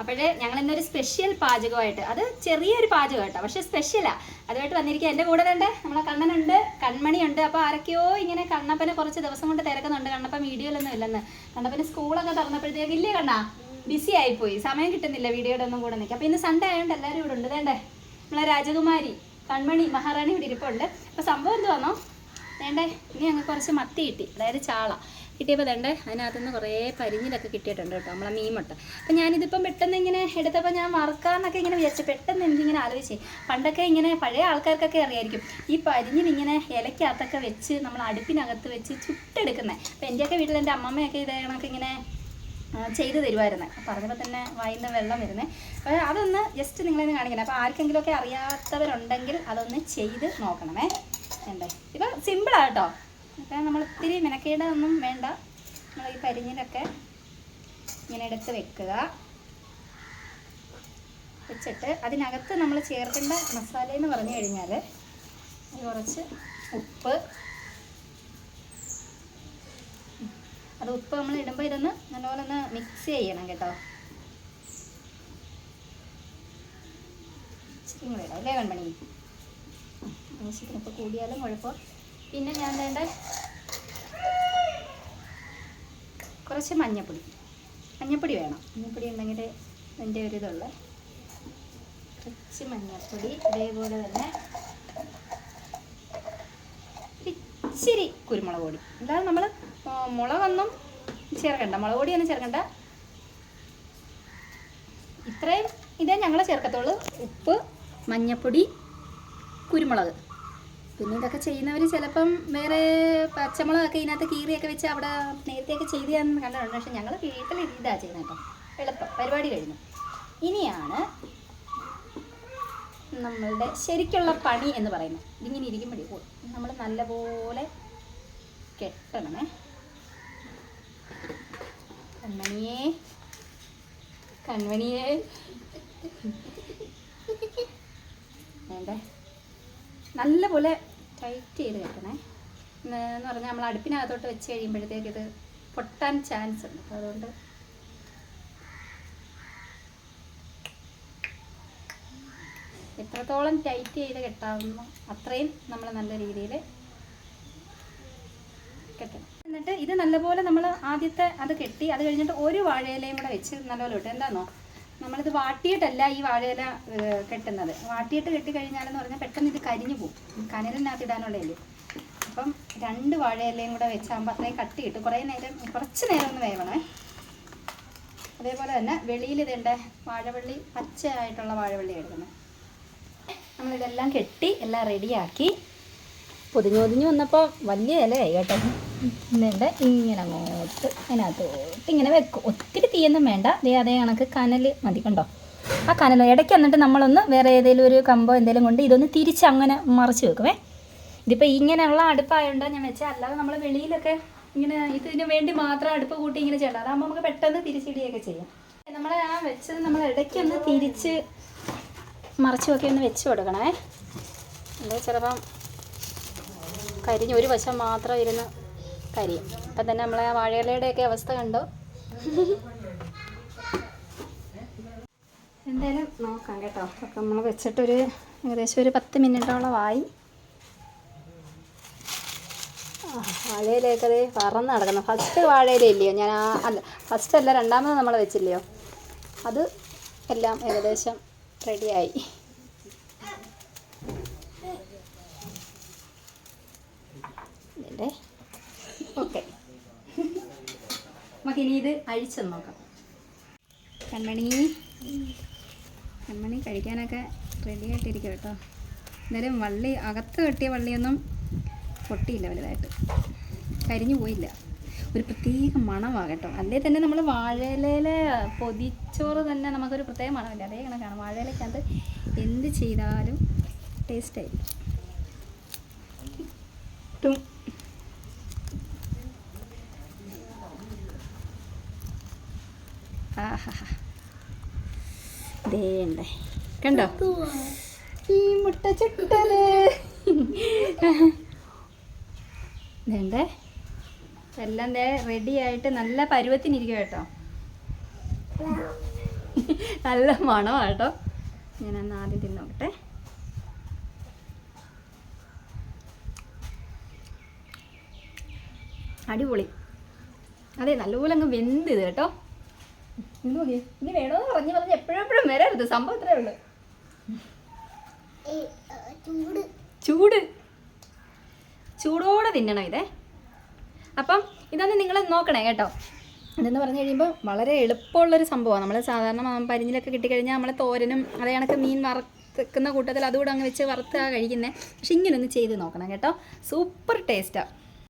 അപ്പോഴേ ഞങ്ങൾ ഇന്നൊരു സ്പെഷ്യൽ പാചകമായിട്ട് അത് ചെറിയൊരു പാചകം കേട്ടോ പക്ഷെ സ്പെഷ്യലാ അതുമായിട്ട് വന്നിരിക്കുക. എന്റെ കൂടെ ഉണ്ട് നമ്മളെ കണ്ണനുണ്ട് കൺമണിയുണ്ട്. അപ്പോൾ ആരൊക്കെയോ ഇങ്ങനെ കണ്ണപ്പനെ കുറച്ച് ദിവസം കൊണ്ട് തിരക്കുന്നുണ്ട്. കണ്ണപ്പൻ വീഡിയോയിലൊന്നും ഇല്ലെന്ന്. കണ്ണപ്പന് സ്കൂളൊക്കെ തുറന്നപ്പോഴത്തേക്ക് ഇല്ലേ കണ്ണാ? ബിസി ആയിപ്പോയി. സമയം കിട്ടുന്നില്ല വീഡിയോയുടെ ഒന്നും കൂടെ നിൽക്കുക അപ്പോൾ ഇന്ന് സൺഡേ ആയതുകൊണ്ട് എല്ലാവരും ഇവിടെ ഉണ്ട്. വേണ്ടേ നമ്മളെ രാജകുമാരി കൺമണി മഹാറാണി ഇവിടെ ഇരിപ്പുണ്ട്. അപ്പോൾ സംഭവം എന്തുവാന്നോ? വേണ്ടേ? ഇനി ഞങ്ങൾ കുറച്ച് മത്തി കിട്ടി. അതായത് ചാള. കിട്ടിയപ്പോൾ വേണ്ടേ അതിനകത്തുനിന്ന് കുറേ പരിഞ്ഞിലൊക്കെ കിട്ടിയിട്ടുണ്ട് കേട്ടോ നമ്മളെ മീൻമുട്ട അപ്പം ഞാനിതിപ്പം പെട്ടെന്ന് ഇങ്ങനെ എടുത്തപ്പോൾ ഞാൻ മറക്കാമെന്നൊക്കെ ഇങ്ങനെ വിചാരിച്ചു പെട്ടെന്ന് എനിക്കിങ്ങനെ ആലോചിച്ച്. പണ്ടൊക്കെ ഇങ്ങനെ പഴയ ആൾക്കാർക്കൊക്കെ അറിയായിരിക്കും ഈ പരിഞ്ഞിൽ ഇങ്ങനെ ഇലക്കകത്തൊക്കെ വെച്ച് നമ്മൾ അടുപ്പിനകത്ത് വെച്ച് ചുട്ടെടുക്കുന്നത് അപ്പം എന്റെയൊക്കെ വീട്ടിൽ എന്റെ അമ്മമ്മയൊക്കെ ഇതേ കണക്ക് ഇങ്ങനെ ചെയ്ത് തരുമായിരുന്നു പറഞ്ഞപ്പോൾ തന്നെ വായിന്ന് വെള്ളം വരുന്നത് അപ്പോൾ അതൊന്ന് ജസ്റ്റ് നിങ്ങളെന്ന് കാണിക്കണം. അപ്പോൾ ആർക്കെങ്കിലുമൊക്കെ അറിയാത്തവരുണ്ടെങ്കിൽ അതൊന്ന് ചെയ്ത് നോക്കണമേ. എന്തേ ഇപ്പം സിമ്പിളാണ് കേട്ടോ. അപ്പം നമ്മൾ ഒത്തിരി മെനക്കേടൊന്നും വേണ്ട. നമ്മൾ ഈ പരിഞ്ഞിലൊക്കെ ഇങ്ങനെ എടുത്ത് വെക്കുക. വെച്ചിട്ട് അതിനകത്ത് നമ്മൾ ചേർക്കേണ്ട മസാല എന്ന് പറഞ്ഞു കഴിഞ്ഞാൽ കുറച്ച് ഉപ്പ്. അത് ഉപ്പ് നമ്മൾ ഇടുമ്പോൾ ഇതൊന്ന് നല്ലപോലെ ഒന്ന് മിക്സ് ചെയ്യണം കേട്ടോ. ചിക്കൻ കൂടെ ഇടാം അല്ലേ കൺമണി? ചിക്കൻ ഉപ്പ് കൂടിയാലും കുഴപ്പം പിന്നെ ഞാൻ വേണ്ട കുറച്ച് മഞ്ഞപ്പൊടി. മഞ്ഞപ്പൊടി വേണം. മഞ്ഞപ്പൊടി ഉണ്ടെങ്കിൽ എന്റെ ഒരു ഇതുള്ള. കുറച്ച് മഞ്ഞപ്പൊടി ഇതേപോലെ തന്നെ ഇച്ചിരി കുരുമുളക് പൊടി. അല്ലാതെ നമ്മൾ മുളകൊന്നും ചേർക്കണ്ട. മുളക് പൊടിയൊന്നും ചേർക്കണ്ട. ഇത്രയും ഇതേ ഞങ്ങൾ ചേർക്കത്തുള്ളൂ. ഉപ്പ് മഞ്ഞപ്പൊടി കുരുമുളക്. പിന്നെ ഇതൊക്കെ ചെയ്യുന്നവർ ചിലപ്പം വേറെ പച്ചമുളകൊക്കെ ഇതിനകത്ത് കീറിയൊക്കെ വെച്ച് അവിടെ നേരത്തെയൊക്കെ ചെയ്ത് ഞാൻ കണ്ടിട്ടുണ്ട്. പക്ഷെ ഞങ്ങൾ വീട്ടിൽ ഇതാ ചെയ്യുന്നത് കേട്ടോ. എളുപ്പം. പരിപാടി കഴിഞ്ഞു. ഇനിയാണ് നമ്മളുടെ ശരിക്കുള്ള പണി എന്ന് പറയുന്നത്. ഇതിങ്ങനെ ഇരിക്കുമ്പോഴേ നമ്മൾ നല്ലപോലെ കെട്ടണമേ. കൺമണിയേ കൺമണിയേ. വേണ്ടേ? നല്ലപോലെ ടൈറ്റ് ചെയ്ത് വെക്കണേ. എന്ന് പറഞ്ഞാൽ നമ്മൾ അടുപ്പിനകത്തോട്ട് വെച്ച് കഴിയുമ്പോഴത്തേക്ക് ഇത് പൊട്ടാൻ ചാൻസ് ഉണ്ട്. അപ്പോൾ അതുകൊണ്ട് എത്രത്തോളം ടൈറ്റ് ചെയ്ത് കെട്ടാവുന്നു അത്രയും നമ്മൾ നല്ല രീതിയിൽ കെട്ടണം. എന്നിട്ട് ഇത് നല്ലപോലെ നമ്മൾ ആദ്യത്തെ അത് കെട്ടി അത് കഴിഞ്ഞിട്ട് ഒരു വാഴയിലയും കൂടെ വെച്ച് നല്ലപോലെ ഇട്ടു എന്താണോ നമ്മളിത് വാട്ടിയിട്ടല്ല ഈ വാഴയില കെട്ടുന്നത്. വാട്ടിയിട്ട് കെട്ടി കഴിഞ്ഞാലെന്ന് പറഞ്ഞാൽ പെട്ടെന്ന് ഇത് കരിഞ്ഞു പോകും കനലിനകത്ത് ഇടാനുള്ളതല്ലേ. അപ്പം രണ്ട് വാഴയിലയും കൂടെ വെച്ചാകുമ്പോൾ അത്രയും കട്ടിയിട്ട് കിട്ടും കുറേ നേരം കുറച്ച് നേരം ഒന്ന് വേവണേ. അതേപോലെ തന്നെ വെളിയിൽ ഇതേണ്ട വാഴവള്ളി പച്ചയായിട്ടുള്ള വാഴവള്ളി എടുക്കുന്നത് നമ്മളിതെല്ലാം കെട്ടി എല്ലാം റെഡിയാക്കി പൊതിഞ്ഞു പൊതിഞ്ഞു വന്നപ്പോൾ വലിയ ഇലയായി കേട്ടോ. എന്നിട്ട് ഇങ്ങനെ അങ്ങോട്ട് അതിനകത്തോട്ട് ഇങ്ങനെ വെക്കും. ഒത്തിരി തീയൊന്നും വേണ്ട. ദേ അതേ കണക്ക് കനൽ മതി കണ്ടോ? ആ കനൽ ഇടയ്ക്ക് എന്നിട്ട് നമ്മളൊന്ന് വേറെ ഏതെങ്കിലും ഒരു കമ്പോ എന്തെങ്കിലും കൊണ്ട് ഇതൊന്ന് തിരിച്ച് അങ്ങനെ മറിച്ച് വെക്കുമേ ഇതിപ്പോൾ ഇങ്ങനെയുള്ള അടുപ്പായതുകൊണ്ട് ഞാൻ വെച്ചാൽ അല്ലാതെ നമ്മൾ വെളിയിലൊക്കെ ഇങ്ങനെ ഇതിന് വേണ്ടി മാത്രം അടുപ്പ് കൂട്ടി ഇങ്ങനെ ചെയ്യണം അതാകുമ്പോൾ നമുക്ക് പെട്ടെന്ന് തിരിച്ചിടുകയൊക്കെ ചെയ്യാം. നമ്മൾ ആ വെച്ചത് നമ്മൾ ഇടയ്ക്കൊന്ന് തിരിച്ച് മറിച്ചുമൊക്കെ ഒന്ന് വെച്ച് കൊടുക്കണേ. എന്താ ചിലപ്പം കരിഞ്ഞ് ഒരു വശം മാത്രം ഇരുന്ന് കരിയും അപ്പം തന്നെ നമ്മളെ ആ വാഴയിലയുടെയൊക്കെ അവസ്ഥ കണ്ടോ? എന്തായാലും നോക്കാം കേട്ടോ. അപ്പം നമ്മൾ വെച്ചിട്ടൊരു ഏകദേശം ഒരു പത്ത് മിനിറ്റോളം ആയി. ആ, വാഴയിലയൊക്കെ അതേ പറന്ന് നടക്കുന്നു. ഫസ്റ്റ് വാഴയില ഇല്ലയോ ഞാൻ ആ അല്ല ഫസ്റ്റ് അല്ല രണ്ടാമത് നമ്മൾ വെച്ചില്ലയോ? അത് എല്ലാം ഏകദേശം റെഡിയായി. ഇതേ. നമുക്കിനി ഇത് അഴിച്ചു നോക്കാം. കൺമണി. കൺമണി കഴിക്കാനൊക്കെ റെഡി ആയിട്ടിരിക്കും കേട്ടോ. എന്നാലും വള്ളി അകത്ത് കെട്ടിയ വള്ളിയൊന്നും പൊട്ടിയില്ല വലുതായിട്ട്. കരിഞ്ഞു പോയില്ല. ഒരു പ്രത്യേക മണമാണ് കേട്ടോ. അല്ലേ തന്നെ നമ്മൾ വാഴയിലയിലെ പൊതിച്ചോറ് തന്നെ നമുക്കൊരു പ്രത്യേക മണമില്ല? അതേ കണക്കാണ്. വാഴയിലക്കകത്ത് എന്ത് ചെയ്താലും ടേസ്റ്റ് കണ്ടോ. ഈ മുട്ട വേണ്ടേ എല്ലാം ദേ റെഡി ആയിട്ട് നല്ല പരുവത്തിനിരിക്കും കേട്ടോ. നല്ല മണമാണ് കേട്ടോ. അന്ന് ആദ്യം തിന്നോട്ടെ അടിപൊളി. അതെ നല്ലപോലെ അങ്ങ് വെന്ത് ഇത് കേട്ടോ. ഇനി വേണമെന്ന് പറഞ്ഞു പറഞ്ഞ് എപ്പോഴും വരരുത് സംഭവം ഇത്രേ ഉള്ളൂ. ചൂട്. ചൂട്. ചൂടോടെ തിന്നണം ഇതേ. അപ്പം ഇതൊന്ന് നിങ്ങൾ നോക്കണേ കേട്ടോ. ഇതെന്ന് പറഞ്ഞു കഴിയുമ്പോൾ വളരെ എളുപ്പമുള്ളൊരു സംഭവമാണ്. നമ്മൾ സാധാരണ പരിഞ്ഞിലൊക്കെ കിട്ടിക്കഴിഞ്ഞാൽ നമ്മൾ തോരനും അതേ കണക്ക് മീൻ വറുക്കുന്ന കൂട്ടത്തിൽ അതുകൂടെ അങ്ങ് വെച്ച് വറുത്താ കഴിക്കുന്നത് പക്ഷെ ഇങ്ങനെ ഒന്ന് ചെയ്ത് നോക്കണം കേട്ടോ. സൂപ്പർ ടേസ്റ്റാണ്